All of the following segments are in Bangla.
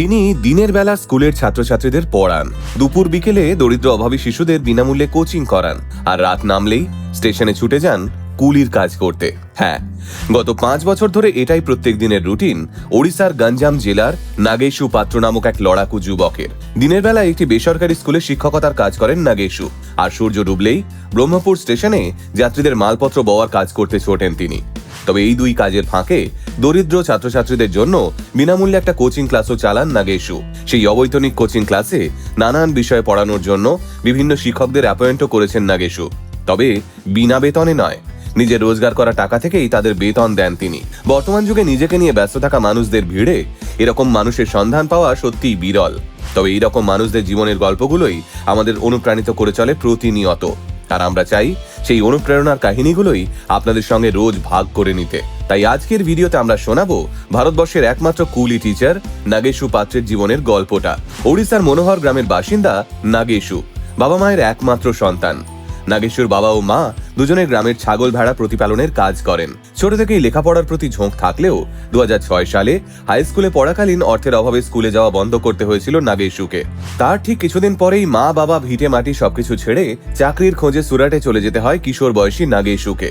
তিনি দিনের বেলা স্কুলের ছাত্রছাত্রীদের পড়ান। দুপুর বিকেলে দরিদ্র অভাবী শিশুদের বিনামূল্যে কোচিং করান। আর রাত নামলেই স্টেশনে ছুটে যান কুলির কাজ করতে। হ্যাঁ গত পাঁচ বছর ধরে এটাই প্রত্যেক দিনের রুটিন ওড়িশার গঞ্জাম জেলার নাগেশু পাত্র নামক এক লড়াকু যুবকের। দিনের বেলা একটি বেসরকারি স্কুলে শিক্ষকতার কাজ করেন নাগেশু। আর সূর্য ডুবলেই ব্রহ্মপুর স্টেশনে যাত্রীদের মালপত্র বওয়ার কাজ করতে ছোটেন তিনি। তবে এই দুই কাজের ফাঁকে দরিদ্র ছাত্রছাত্রীদের জন্য বিনামূল্যে একটা কোচিং ক্লাসও চালান নাগেশু। সেই অবৈতনিক কোচিং ক্লাসে নানান বিষয়ে পড়ানোর জন্য বিভিন্ন শিক্ষকদের অ্যাপয়েন্টও করেছেন নাগেশু। তবে বিনা বেতনে নয়, নিজের রোজগার করা টাকা থেকেই তাদের বেতন দেন তিনি। বর্তমান যুগে নিজেকে নিয়ে ব্যস্ত থাকা মানুষদের ভিড়ে এরকম মানুষের সন্ধান পাওয়া সত্যিই বিরল। তবে এইরকম মানুষদের জীবনের গল্পগুলোই আমাদের অনুপ্রাণিত করে চলে প্রতিনিয়ত। আর আমরা চাই সেই অনুপ্রেরণার কাহিনীগুলোই আপনাদের সঙ্গে রোজ ভাগ করে নিতে। তাই আজকের ভিডিওতে আমরা শোনাবো ভারতবর্ষের একমাত্র কুলি টিচার নাগেশু পাত্রের জীবনের গল্পটা। ওড়িশার মনোহর গ্রামের বাসিন্দা নাগেশু, বাবা মায়ের একমাত্র সন্তান। নাগেশ্বর বাবা ও মা দুজনে গ্রামের ছাগল ভেড়া প্রতিপালনের কাজ করেন। ছোট থেকেই লেখাপড়ার প্রতি ঝোঁক থাকলেও দু হাজার ছয় সালে হাই স্কুলে পড়াকালীন অর্থের অভাবে স্কুলে যাওয়া বন্ধ করতে হয়েছিল নাগেশুকে। তার ঠিক কিছুদিন পরেই মা বাবা ভিটে মাটি সবকিছু ছেড়ে চাকরির খোঁজে সুরাটে চলে যেতে হয় কিশোর বয়সী নাগেশুকে।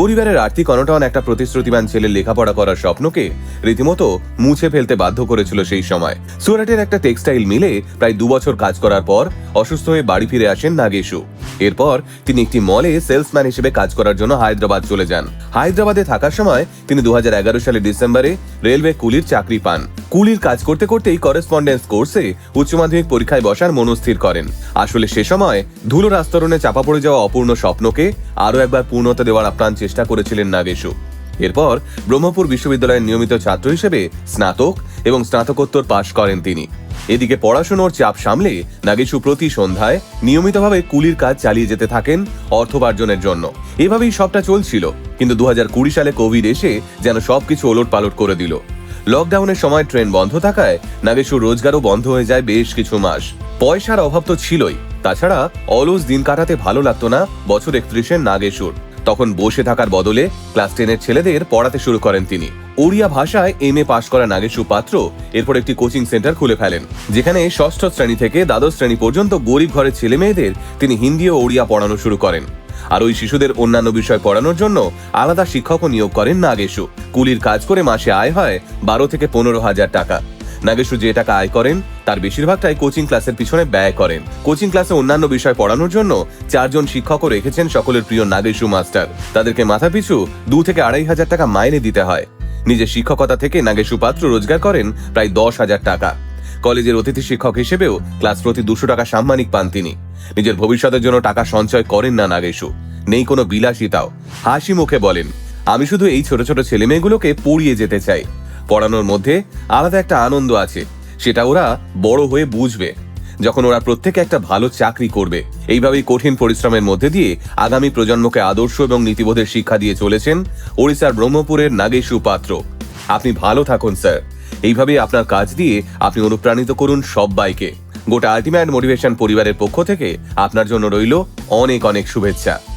পরিবারের আর্থিক অনটন একটা প্রতিশ্রুতিবান ছেলের লেখাপড়া করার স্বপ্নকে রীতিমতো মুছে ফেলতে বাধ্য করেছিল সেই সময়। সুরাটের একটা টেক্সটাইল মিলে প্রায় দু বছর কাজ করার পর অসুস্থ হয়ে বাড়ি ফিরে আসেন নাগেশু। এরপর তিনি একটি মলে সেলসম্যান হিসেবে কাজ করার জন্য হায়দ্রাবাদ চলে যান। হায়দ্রাবাদে থাকার সময় তিনি দুহাজার এগারো সালের ডিসেম্বরে রেলওয়ে কুলির চাকরি পান। কুলির কাজ করতে করতেই করেসপন্ডেন্স কোর্সে উচ্চ মাধ্যমিক পরীক্ষায় বসার মনস্থির করেন। আসলে সে সময় ধুলোর আস্তরণে চাপা পড়ে যাওয়া অপূর্ণ স্বপ্নকে আরও একবার পূর্ণতা দেওয়ার আপ্রাণ চেষ্টা করেছিলেন নাগেশু। এরপর ব্রহ্মপুর বিশ্ববিদ্যালয়ের নিয়মিত ছাত্র হিসেবে স্নাতক এবং স্নাতকোত্তর পাশ করেন তিনি। এদিকে পড়াশোনার চাপ সামলে নাগেশু প্রতি সন্ধ্যায় নিয়মিতভাবে কুলির কাজ চালিয়ে যেতে থাকেন অর্থোপার্জনের জন্য। এভাবেই সবটা চলছিল, কিন্তু দু হাজার কুড়ি সালে কোভিড এসে যেন সবকিছু ওলট পালট করে দিল। লকডাউনের সময় ট্রেন বন্ধ থাকায় নাগেশুর রোজগারও বন্ধ হয়ে যায় বেশ কিছু মাস। পয়সার অভাব তো ছিলই। তাছাড়া অলস দিন কাটাতে ভালো লাগতো না বছর একত্রিশের নাগেশুর। তখন বসে থাকার বদলে ক্লাস টেনের ছেলেদের পড়াতে শুরু করেন তিনি। ওড়িয়া ভাষায় এম এ পাশ করা নাগেশু পাত্র এরপর একটি কোচিং সেন্টার খুলে ফেলেন, যেখানে ষষ্ঠ শ্রেণি থেকে দ্বাদশ শ্রেণি পর্যন্ত গরিব ঘরের ছেলে মেয়েদের তিনি হিন্দি ও ওড়িয়া পড়ানো শুরু করেন। আর ওই শিশুদের অন্যান্য বিষয় পড়ানোর জন্য আলাদা শিক্ষকও নিয়োগ করেন নাগেশু। কুলির কাজ করে মাসে আয় হয় বারো থেকে পনেরো হাজার টাকা। নাগেশু যে টাকা আয় করেন, তার বেশিরভাগটাই কোচিং ক্লাসের পিছনে ব্যয় করেন। কোচিং ক্লাসে অন্যান্য বিষয় পড়ানোর জন্য চারজন শিক্ষকও রেখেছেন সকলের প্রিয় নাগেশু মাস্টার। তাদেরকে মাথাপিছু দু থেকে আড়াই হাজার টাকা মাইনে দিতে হয়। নিজের শিক্ষকতা থেকে নাগেশু পাত্র রোজগার করেন প্রায় দশ হাজার টাকা। কলেজের অতিথি শিক্ষক হিসেবেও ক্লাস প্রতি দুশো টাকা সাম্মানিক পান তিনি। নিজের ভবিষ্যতের জন্য টাকা সঞ্চয় করেন না নাগেশু। নেই কোনো বিলাসিতাও। হাসি মুখে বলেন, আমি শুধু এই ছোট ছোট ছেলে মেয়েগুলোকে পড়িয়ে যেতে চাই। পড়ানোর মধ্যে আলাদা একটা আনন্দ আছে। সেটা ওরা বড় হয়ে বুঝবে। যখন ওরা প্রত্যেকে একটা ভালো চাকরি করবে। এইভাবেই কঠিন পরিশ্রমের মধ্যে দিয়ে আগামী প্রজন্মকে আদর্শ এবং নীতিবোধের শিক্ষা দিয়ে চলেছেন ওড়িশার ব্রহ্মপুরের নাগেশু পাত্র। আপনি ভালো থাকুন, স্যার। এইভাবে আপনার কাজ দিয়ে আপনি অনুপ্রাণিত করুন সবাইকে। গোটা আল্টিমেট মোটিভেশন পরিবারের পক্ষ থেকে আপনার জন্য রইল অনেক অনেক শুভেচ্ছা।